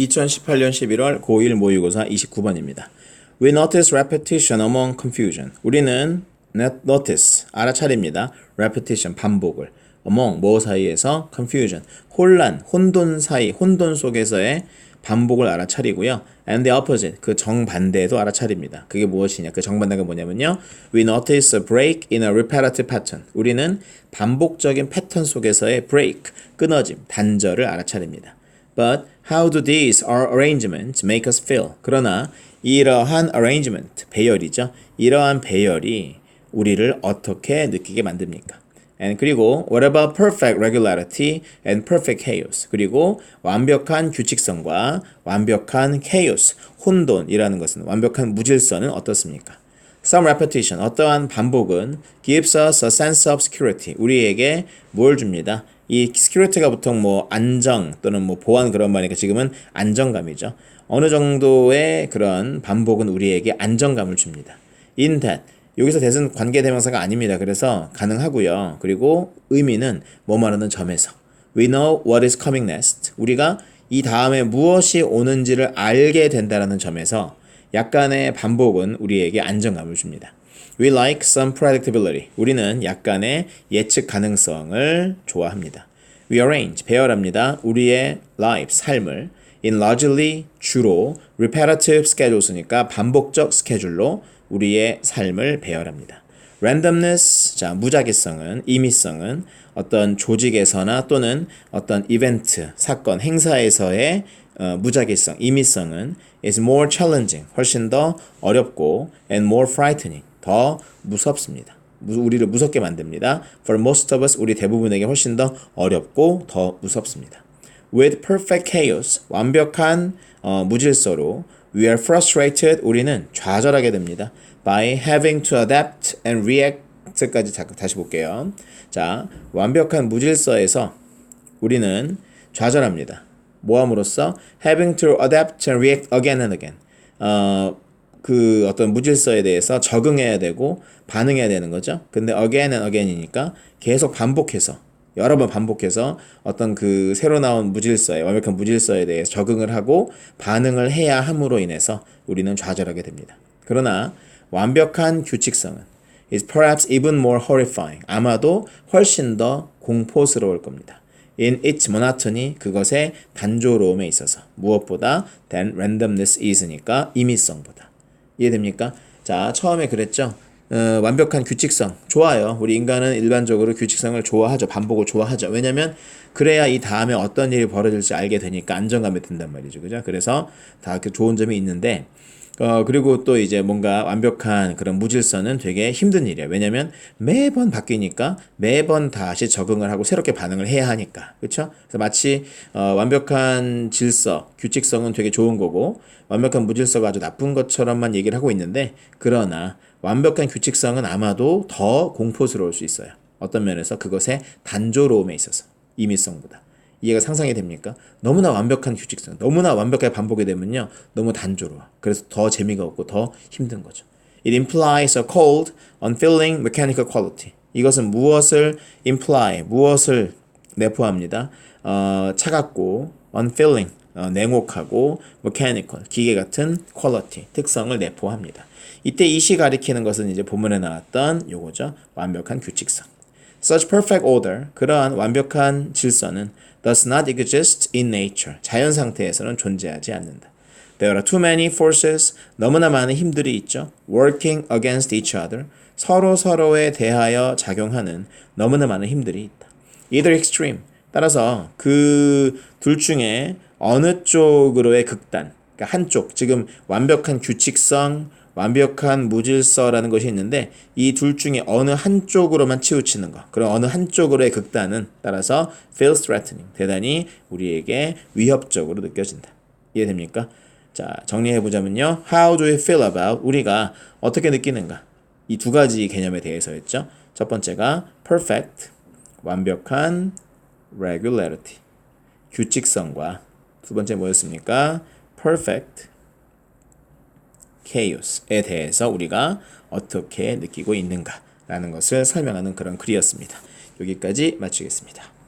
2018년 11월 고1 모의고사 29번입니다. We notice repetition among confusion. 우리는 notice, 알아차립니다. repetition, 반복을. among, 뭐 사이에서 confusion, 혼란, 혼돈 사이, 혼돈 속에서의 반복을 알아차리고요. and the opposite, 그 정반대도 알아차립니다. 그게 무엇이냐? 그 정반대가 뭐냐면요. We notice a break in a repetitive pattern. 우리는 반복적인 패턴 속에서의 break, 끊어짐, 단절을 알아차립니다. But how do these arrangements make us feel? 그러나 이러한 arrangement, 배열이죠. 이러한 배열이 우리를 어떻게 느끼게 만듭니까? And 그리고 what about perfect regularity and perfect chaos? 그리고 완벽한 규칙성과 완벽한 chaos, 혼돈이라는 것은 완벽한 무질서는 어떻습니까? Some repetition, 어떠한 반복은 gives us a sense of security. 우리에게 뭘 줍니다? 이 security가 보통 뭐 안정 또는 뭐 보안 그런 말이니까 지금은 안정감이죠. 어느 정도의 그런 반복은 우리에게 안정감을 줍니다. In that 여기서 대은 관계 대명사가 아닙니다. 그래서 가능하고요. 그리고 의미는 뭐 말하는 점에서 we know what is coming next. 우리가 이 다음에 무엇이 오는지를 알게 된다라는 점에서 약간의 반복은 우리에게 안정감을 줍니다. We like some predictability. 우리는 약간의 예측 가능성을 좋아합니다. We arrange, 배열합니다. 우리의 life, 삶을 in largely, 주로 repetitive schedules니까 반복적 스케줄로 우리의 삶을 배열합니다. randomness, 자, 무작위성은, 임의성은 어떤 조직에서나 또는 어떤 이벤트, 사건, 행사에서의 어, 무작위성, 임의성은 is more challenging, 훨씬 더 어렵고 and more frightening, 더 무섭습니다. 우리를 무섭게 만듭니다. For most of us, 우리 대부분에게 훨씬 더 어렵고 더 무섭습니다. With perfect chaos, 완벽한 어, 무질서로 we are frustrated, 우리는 좌절하게 됩니다. By having to adapt and react까지 다시 볼게요. 자, 완벽한 무질서에서 우리는 좌절합니다. 뭐함으로써 having to adapt and react again and again. 어, 그 어떤 무질서에 대해서 적응해야 되고 반응해야 되는 거죠. 근데 again and again이니까 계속 반복해서 여러 번 반복해서 어떤 그 새로 나온 무질서에 완벽한 무질서에 대해서 적응을 하고 반응을 해야 함으로 인해서 우리는 좌절하게 됩니다. 그러나 완벽한 규칙성은 is perhaps even more horrifying. 아마도 훨씬 더 공포스러울 겁니다. In its monotony 그것의 단조로움에 있어서 무엇보다 than randomness is니까 임의성보다 이해됩니까? 자, 처음에 그랬죠. 어, 완벽한 규칙성 좋아요. 우리 인간은 일반적으로 규칙성을 좋아하죠. 반복을 좋아하죠. 왜냐면 그래야 이 다음에 어떤 일이 벌어질지 알게 되니까 안정감이 든단 말이죠. 그죠? 그래서 다그 좋은 점이 있는데 어, 그리고 또 이제 뭔가 완벽한 그런 무질서는 되게 힘든 일이야. 왜냐면 매번 바뀌니까 매번 다시 적응을 하고 새롭게 반응을 해야 하니까. 그쵸? 그래서 마치, 어, 완벽한 질서, 규칙성은 되게 좋은 거고, 완벽한 무질서가 아주 나쁜 것처럼만 얘기를 하고 있는데, 그러나 완벽한 규칙성은 아마도 더 공포스러울 수 있어요. 어떤 면에서 그것의 단조로움에 있어서, 임의성보다. 이해가 상상이 됩니까? 너무나 완벽한 규칙성, 너무나 완벽하게 반복이 되면요, 너무 단조로워. 그래서 더 재미가 없고 더 힘든 거죠. It implies a cold, unfeeling mechanical quality. 이것은 무엇을 imply, 무엇을 내포합니다. 어, 차갑고 unfeeling, 어, 냉혹하고 mechanical, 기계 같은 quality, 특성을 내포합니다. 이때 이시 가리키는 것은 이제 본문에 나왔던 요거죠. 완벽한 규칙성. Such perfect order, 그러한 완벽한 질서는 does not exist in nature. 자연 상태에서는 존재하지 않는다. There are too many forces, 너무나 많은 힘들이 있죠. Working against each other, 서로 서로에 대하여 작용하는 너무나 많은 힘들이 있다. Either extreme, 따라서 그 둘 중에 어느 쪽으로의 극단, 그러니까 한쪽, 지금 완벽한 규칙성, 완벽한 무질서라는 것이 있는데 이 둘 중에 어느 한쪽으로만 치우치는 것 그런 어느 한쪽으로의 극단은 따라서 feels threatening 대단히 우리에게 위협적으로 느껴진다 이해됩니까? 자 정리해 보자면요 how do we feel about 우리가 어떻게 느끼는가 이 두 가지 개념에 대해서였죠 첫 번째가 perfect 완벽한 regularity 규칙성과 두 번째 뭐였습니까? perfect chaos에 대해서 우리가 어떻게 느끼고 있는가라는 것을 설명하는 그런 글이었습니다. 여기까지 마치겠습니다.